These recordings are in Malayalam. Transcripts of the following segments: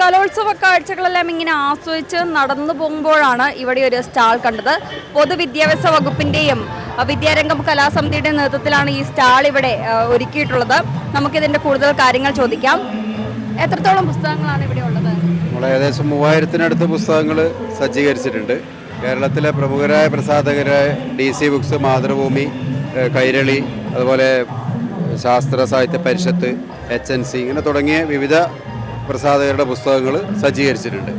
കലോത്സവ കാഴ്ചകളെല്ലാം ഇങ്ങനെ ആസ്വദിച്ച് നടന്നു പോകുമ്പോഴാണ് ഇവിടെ ഒരു സ്റ്റാൾ കണ്ടത്. പൊതുവിദ്യാഭ്യാസ വകുപ്പിന്റെയും വിദ്യാരംഗം കലാസമിതിയുടെ നേതൃത്വത്തിലാണ് ഈ സ്റ്റാൾ ഇവിടെ ഒരുക്കിയിട്ടുള്ളത്. നമുക്കിതിന്റെ കൂടുതൽ കാര്യങ്ങൾ ചോദിക്കാം. എത്രത്തോളം പുസ്തകങ്ങളാണ് ഇവിടെ ഉള്ളത്? ഏകദേശം മൂവായിരത്തിനടുത്ത് പുസ്തകങ്ങൾ സജ്ജീകരിച്ചിട്ടുണ്ട്. കേരളത്തിലെ പ്രമുഖരായ പ്രസാധകരായ D C Books Mathrubhumi Kairali അതുപോലെ ശാസ്ത്ര സാഹിത്യ പരിഷത്ത് എച്ച് എൻ സി ഇങ്ങനെ തുടങ്ങിയ വിവിധ പ്രസാധകരുടെ പുസ്തകങ്ങൾ സജ്ജീകരിച്ചിട്ടുണ്ട്.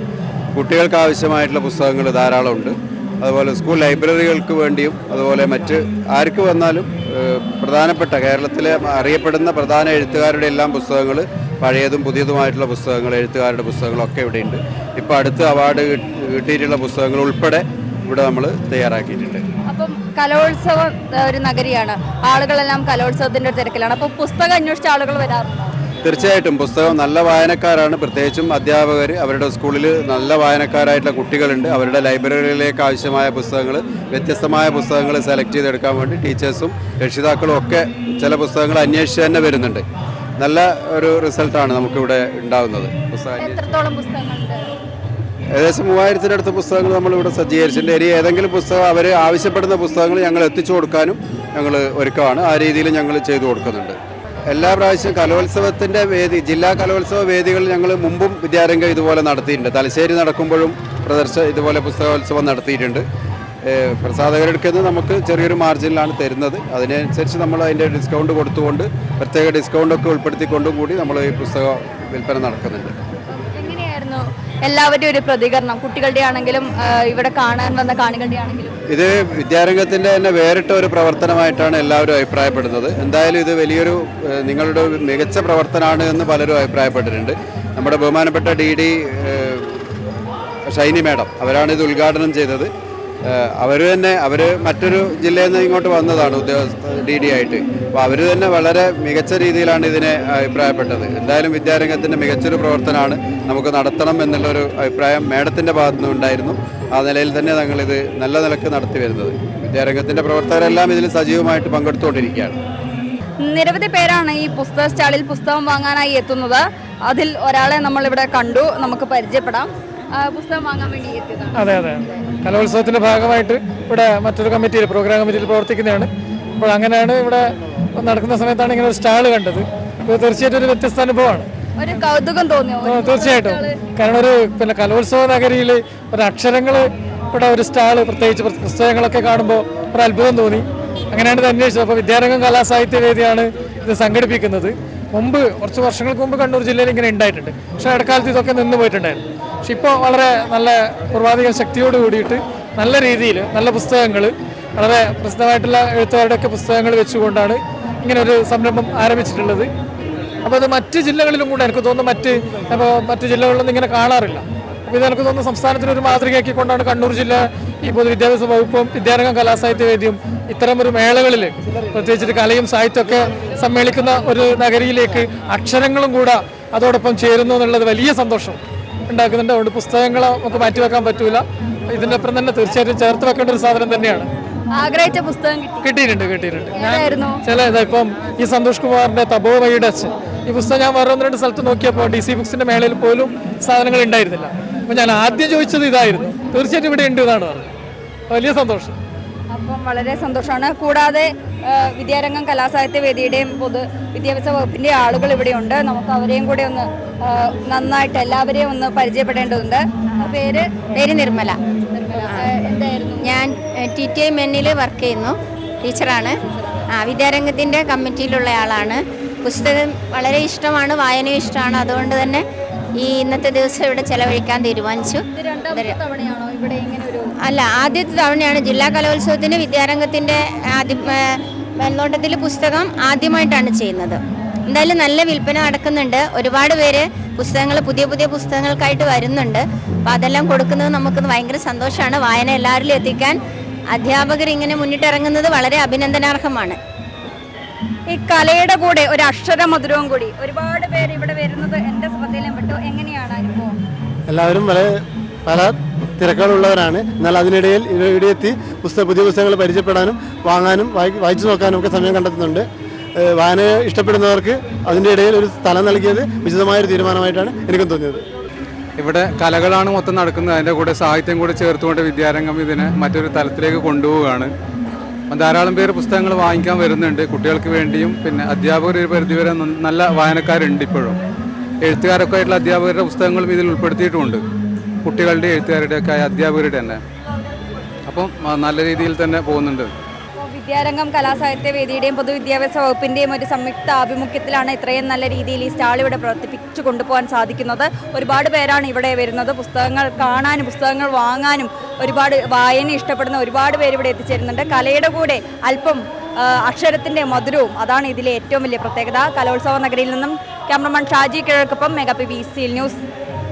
കുട്ടികൾക്ക് ആവശ്യമായിട്ടുള്ള പുസ്തകങ്ങൾ ധാരാളമുണ്ട്. അതുപോലെ സ്കൂൾ ലൈബ്രറികൾക്ക് വേണ്ടിയും അതുപോലെ മറ്റ് ആർക്ക് വന്നാലും പ്രധാനപ്പെട്ട കേരളത്തിലെ അറിയപ്പെടുന്ന പ്രധാന എഴുത്തുകാരുടെ എല്ലാം പുസ്തകങ്ങൾ പഴയതും പുതിയതുമായിട്ടുള്ള പുസ്തകങ്ങൾ എഴുത്തുകാരുടെ പുസ്തകങ്ങളൊക്കെ ഇവിടെയുണ്ട്. ഇപ്പോൾ അടുത്ത് അവാർഡ് കിട്ടിയിട്ടുള്ള പുസ്തകങ്ങൾ ഉൾപ്പെടെ ഇവിടെ നമ്മൾ തയ്യാറാക്കിയിട്ടുണ്ട്. അപ്പം കലോത്സവം ഒരു നഗരിയാണ്. ആളുകളെല്ലാം കലോത്സവത്തിന്റെ തിരക്കിലാണ്. അപ്പോൾ പുസ്തകം അന്വേഷിച്ച ആളുകൾ വരാറുണ്ടോ? തീർച്ചയായിട്ടും പുസ്തകം നല്ല വായനക്കാരാണ്. പ്രത്യേകിച്ചും അധ്യാപകർ അവരുടെ സ്കൂളിൽ നല്ല വായനക്കാരായിട്ടുള്ള കുട്ടികളുണ്ട്. അവരുടെ ലൈബ്രറിയിലേക്ക് ആവശ്യമായ പുസ്തകങ്ങൾ വ്യത്യസ്തമായ പുസ്തകങ്ങൾ സെലക്ട് ചെയ്തെടുക്കാൻ വേണ്ടി ടീച്ചേഴ്സും രക്ഷിതാക്കളും ഒക്കെ ചില പുസ്തകങ്ങൾ അന്വേഷിച്ച് തന്നെ വരുന്നുണ്ട്. നല്ല ഒരു റിസൾട്ടാണ് നമുക്കിവിടെ ഉണ്ടാകുന്നത് ഏകദേശം മൂവായിരത്തിനടുത്ത് പുസ്തകങ്ങൾ നമ്മളിവിടെ സജ്ജീകരിച്ചിട്ടുണ്ട്. ഇനി ഏതെങ്കിലും പുസ്തകം അവർ ആവശ്യപ്പെടുന്ന പുസ്തകങ്ങൾ ഞങ്ങൾ എത്തിച്ചു കൊടുക്കാനും ഞങ്ങൾ ഒരുക്കമാണ്. ആ രീതിയിൽ ഞങ്ങൾ ചെയ്തു കൊടുക്കുന്നുണ്ട്. എല്ലാ പ്രാവശ്യവും കലോത്സവത്തിന്റെ വേദി ജില്ലാ കലോത്സവ വേദികളിൽ ഞങ്ങൾ മുമ്പും വിദ്യാരംഗം ഇതുപോലെ നടത്തിയിട്ടുണ്ട്. തലശ്ശേരി നടക്കുമ്പോഴും പ്രദർശ ഇതുപോലെ പുസ്തകോത്സവം നടത്തിയിട്ടുണ്ട്. ഏഹ് പ്രസാധകരുടെ നിന്ന് നമുക്ക് ചെറിയൊരു മാർജിനിലാണ് തരുന്നത്. അതിനനുസരിച്ച് നമ്മൾ അതിന്റെ ഡിസ്കൗണ്ട് കൊടുത്തുകൊണ്ട് പ്രത്യേക ഡിസ്കൗണ്ടൊക്കെ ഉൾപ്പെടുത്തിക്കൊണ്ടും കൂടി നമ്മൾ ഈ പുസ്തക വിൽപ്പന നടക്കുന്നുണ്ട്. എല്ലാവരുടെയും ഒരു പ്രതികരണം. കുട്ടികളുടെ ആണെങ്കിലും ഇവിടെ കാണാൻ വന്ന കാണികളുടെ ആണെങ്കിലും ഇത് വിദ്യാരംഗത്തിന്റെ തന്നെ വേറിട്ട ഒരു പ്രവർത്തനമായിട്ടാണ് എല്ലാവരും അഭിപ്രായപ്പെടുന്നത്. എന്തായാലും ഇത് വലിയൊരു നിങ്ങളുടെ മികച്ച പ്രവർത്തനമാണ് എന്ന് പലരും അഭിപ്രായപ്പെട്ടിട്ടുണ്ട്. നമ്മുടെ ബഹുമാനപ്പെട്ട ഡി ഡി ഷൈനി മാഡം അവരാണ് ഇത് ഉദ്ഘാടനം ചെയ്തത്. അവർ തന്നെ അവർ മറ്റൊരു ജില്ലയിൽ നിന്ന് ഇങ്ങോട്ട് വന്നതാണ് ഉദ്യോഗസ്ഥ ഡി ഡി ആയിട്ട്. അപ്പോൾ അവർ തന്നെ വളരെ മികച്ച രീതിയിലാണ് ഇതിനെ അഭിപ്രായപ്പെട്ടത്. എന്തായാലും വിദ്യാരംഗത്തിന്റെ മികച്ചൊരു പ്രവർത്തനമാണ് നമുക്ക് നടത്തണം എന്നുള്ളൊരു അഭിപ്രായം മേഡത്തിന്റെ ഭാഗത്തു നിന്നുണ്ടായിരുന്നു ആ നിലയിൽ തന്നെ ഞങ്ങളിത് നല്ല നിലയ്ക്ക് നടത്തി വരുന്നത്. വിദ്യാരംഗത്തിന്റെ പ്രവർത്തകരെല്ലാം ഇതിൽ സജീവമായിട്ട് പങ്കെടുത്തുകൊണ്ടിരിക്കുകയാണ്. നിരവധി പേരാണ് ഈ പുസ്തക സ്റ്റാളിൽ പുസ്തകം വാങ്ങാനായി എത്തുന്നത്. അതിൽ ഒരാളെ നമ്മളിവിടെ കണ്ടു. നമുക്ക് പരിചയപ്പെടാം. പുസ്തകം വാങ്ങാൻ വേണ്ടി എത്തിയതാണ്. അതെ അതെ. കലോത്സവത്തിന്റെ ഭാഗമായിട്ട് ഇവിടെ മറ്റൊരു കമ്മിറ്റിയിൽ പ്രോഗ്രാം കമ്മിറ്റിയിൽ പ്രവർത്തിക്കുന്നതാണ്. അപ്പോൾ അങ്ങനെയാണ് ഇവിടെ നടക്കുന്ന സമയത്താണ് ഇങ്ങനെ ഒരു സ്റ്റാൾ കണ്ടത്. ഇത് തീർച്ചയായിട്ടും ഒരു വ്യത്യസ്ത അനുഭവമാണ്. ഒരു കൗതുകം തോന്നിയോ? തീർച്ചയായിട്ടും. കാരണം ഒരു പിന്നെ കലോത്സവ നഗരിയിൽ ഒരു അക്ഷരങ്ങൾ ഇവിടെ ഒരു സ്റ്റാൾ പ്രത്യേകിച്ച് പുസ്ത- പുസ്തകങ്ങളൊക്കെ കാണുമ്പോൾ ഒരു അത്ഭുതം തോന്നി. അങ്ങനെയാണ് ഇത് അന്വേഷിച്ചത്. അപ്പോൾ വിദ്യാരംഗം കലാസാഹിത്യ വേദിയാണ് ഇത് സംഘടിപ്പിക്കുന്നത്. മുമ്പ് കുറച്ച് വർഷങ്ങൾക്ക് മുമ്പ് കണ്ണൂർ ജില്ലയിൽ ഇങ്ങനെ ഉണ്ടായിട്ടുണ്ട്. പക്ഷേ ഇടക്കാലത്ത് ഇതൊക്കെ നിന്ന് പോയിട്ടുണ്ടായിരുന്നു. പക്ഷെ ഇപ്പോൾ വളരെ നല്ല പൂർവാധിക ശക്തിയോട് കൂടിയിട്ട് നല്ല രീതിയിൽ നല്ല പുസ്തകങ്ങൾ വളരെ പ്രസിദ്ധമായിട്ടുള്ള എഴുത്തുകാരുടെയൊക്കെ പുസ്തകങ്ങൾ വെച്ചുകൊണ്ടാണ് ഇങ്ങനെ ഒരു സംരംഭം ആരംഭിച്ചിട്ടുള്ളത്. അപ്പോൾ അത് മറ്റ് ജില്ലകളിലും കൂടെ എനിക്ക് തോന്നുന്നു മറ്റ് അപ്പോൾ മറ്റ് ജില്ലകളിലൊന്നും ഇങ്ങനെ കാണാറില്ല. ഇത് എനിക്ക് തോന്നുന്നു സംസ്ഥാനത്തിന് ഒരു മാതൃകയാക്കിക്കൊണ്ടാണ് കണ്ണൂർ ജില്ല ഈ പൊതുവിദ്യാഭ്യാസ വകുപ്പും വിദ്യാരംഗം കലാസാഹിത്യ വേദിയും ഇത്തരം ഒരു മേളകളിൽ പ്രത്യേകിച്ചിട്ട് കലയും സാഹിത്യമൊക്കെ സമ്മേളിക്കുന്ന ഒരു നഗരിയിലേക്ക് അക്ഷരങ്ങളും കൂടെ അതോടൊപ്പം ചേരുന്നു എന്നുള്ളത് വലിയ സന്തോഷം ഉണ്ടാക്കുന്നുണ്ട്. അതുകൊണ്ട് പുസ്തകങ്ങൾ നമുക്ക് മാറ്റിവെക്കാൻ പറ്റൂല. ഇതിന്റെ അപ്പുറം തന്നെ തീർച്ചയായിട്ടും ചേർത്ത് വെക്കേണ്ട ഒരു സാധനം തന്നെയാണ്. ആഗ്രഹിച്ച പുസ്തകം കിട്ടി. കിട്ടിയിട്ടുണ്ട് കിട്ടിയിട്ടുണ്ട്. ചില ഇതാ ഇപ്പം ഈ സന്തോഷ് കുമാറിന്റെ തപോവയുടെ അച്ഛൻ. ഈ പുസ്തകം ഞാൻ വേറെ ഒന്ന് രണ്ട് സ്ഥലത്ത് നോക്കിയപ്പോൾ ഡി സി ബുക്സിന്റെ മേളയിൽ പോലും സാധനങ്ങൾ ഉണ്ടായിരുന്നില്ല. അപ്പോൾ ഞാൻ ആദ്യം ചോദിച്ചത് ഇതായിരുന്നു. തീർച്ചയായിട്ടും ഇവിടെ ഉണ്ട് എന്നാണ് പറഞ്ഞത്. വലിയ സന്തോഷം. അപ്പം വളരെ സന്തോഷമാണ്. കൂടാതെ വിദ്യാരംഗം കലാസാഹിത്യ വേദിയുടെയും പൊതു വിദ്യാഭ്യാസ വകുപ്പിന്റെ ആളുകൾ ഇവിടെയുണ്ട് നമുക്ക് അവരെയും കൂടെ ഒന്ന് നന്നായിട്ട് എല്ലാവരെയും ഒന്ന് പരിചയപ്പെടേണ്ടതുണ്ട്. ആ, പേര് പേര് നിർമ്മല. നിർമ്മല. എന്തായിരുന്നു? ഞാൻ ടി ടി ഐ മെന്നിൽ വർക്ക് ചെയ്യുന്നു. ടീച്ചറാണ്. ആ വിദ്യാരംഗത്തിന്റെ കമ്മിറ്റിയിലുള്ള ആളാണ്. പുസ്തകം വളരെ ഇഷ്ടമാണ് വായനയും ഇഷ്ടമാണ്. അതുകൊണ്ട് തന്നെ ഈ ഇന്നത്തെ ദിവസം ഇവിടെ ചെലവഴിക്കാൻ തീരുമാനിച്ചു. ഇത് രണ്ടാമത്തെ തവണയാണോ ഇവിടെ ഇങ്ങനെ ഒരു അല്ല ആദ്യത്തെ തവണയാണ് ജില്ലാ കലോത്സവത്തിന് വിദ്യാരംഗത്തിന്റെ ആദ്യ മേൽനോട്ടത്തിൽ പുസ്തകം ആദ്യമായിട്ടാണ് ചെയ്യുന്നത്. എന്തായാലും നല്ല വിൽപ്പന നടക്കുന്നുണ്ട്. ഒരുപാട് പേര് പുസ്തകങ്ങൾ പുതിയ പുതിയ പുസ്തകങ്ങൾക്കായിട്ട് വരുന്നുണ്ട്. അപ്പോൾ അതെല്ലാം കൊടുക്കുന്നത് നമുക്ക് ഭയങ്കര സന്തോഷമാണ്. വായന എല്ലാവരിലും എത്തിക്കാൻ അധ്യാപകർ ഇങ്ങനെ മുന്നിട്ടിറങ്ങുന്നത് വളരെ അഭിനന്ദനാർഹമാണ്. ഈ കലയുടെ കൂടെ ഒരു അക്ഷരമധുരവും കൂടി ഒരുപാട് പേര് ഇവിടെ വരുന്നത് എന്റെ എങ്ങനെയാണ് അനുഭവം? എല്ലാവരും വളരെ പല തിരക്കുകളുള്ളവരാണ്. എന്നാൽ അതിനിടയിൽ ഇവ- ഇവിടെ എത്തി പുസ്തക പുതിയ പുസ്തകങ്ങൾ പരിചയപ്പെടാനും വാങ്ങാനും വായിച്ചു നോക്കാനും ഒക്കെ സമയം കണ്ടെത്തുന്നുണ്ട്. വായന ഇഷ്ടപ്പെടുന്നവർക്ക് അതിന്റെ ഇടയിൽ ഒരു സ്ഥലം നൽകിയത് ഉചിതമായൊരു തീരുമാനമായിട്ടാണ് എനിക്കും തോന്നിയത്. ഇവിടെ കലകളാണ് മൊത്തം നടക്കുന്നത്. അതിന്റെ കൂടെ സാഹിത്യം കൂടെ ചേർത്തുകൊണ്ട് വിദ്യാരംഗം ഇതിനെ മറ്റൊരു തലത്തിലേക്ക് കൊണ്ടുപോവുകയാണ്. അപ്പം ധാരാളം പേര് പുസ്തകങ്ങൾ വാങ്ങിക്കാൻ വരുന്നുണ്ട്. കുട്ടികൾക്ക് വേണ്ടിയും പിന്നെ അധ്യാപകർ ഒരു പരിധിവരെ വരെ നല്ല വായനക്കാരുണ്ട് ഇപ്പോഴും. എഴുത്തുകാരൊക്കെ ആയിട്ടുള്ള അധ്യാപകരുടെ പുസ്തകങ്ങളും ഇതിൽ ഉൾപ്പെടുത്തിയിട്ടുമുണ്ട് കുട്ടികളുടെ എഴുത്തുകാരുടെ ഒക്കെ ആയ അധ്യാപകരുടെ തന്നെ. അപ്പം നല്ല രീതിയിൽ തന്നെ പോകുന്നുണ്ട്. വിദ്യാരംഗം കലാസാഹിത്യ വേദിയുടെയും പൊതുവിദ്യാഭ്യാസ വകുപ്പിന്റെയും ഒരു സംയുക്ത ആഭിമുഖ്യത്തിലാണ് ഇത്രയും നല്ല രീതിയിൽ ഈ സ്റ്റാൾ ഇവിടെ പ്രവർത്തിപ്പിച്ചു കൊണ്ടുപോകാൻ സാധിക്കുന്നത്. ഒരുപാട് പേരാണ് ഇവിടെ വരുന്നത്. പുസ്തകങ്ങൾ കാണാനും പുസ്തകങ്ങൾ വാങ്ങാനും ഒരുപാട് വായന ഇഷ്ടപ്പെടുന്ന ഒരുപാട് പേര് ഇവിടെ എത്തിച്ചേരുന്നുണ്ട്. കലയുടെ കൂടെ അല്പം അക്ഷരത്തിന്റെ മധുരവും അതാണ് ഇതിലെ ഏറ്റവും വലിയ പ്രത്യേകത. കലോത്സവ നഗരിയിൽ നിന്നും ക്യാമറമാൻ ഷാജി കിഴക്കൊപ്പം മെഗാ പി സി ന്യൂസ്.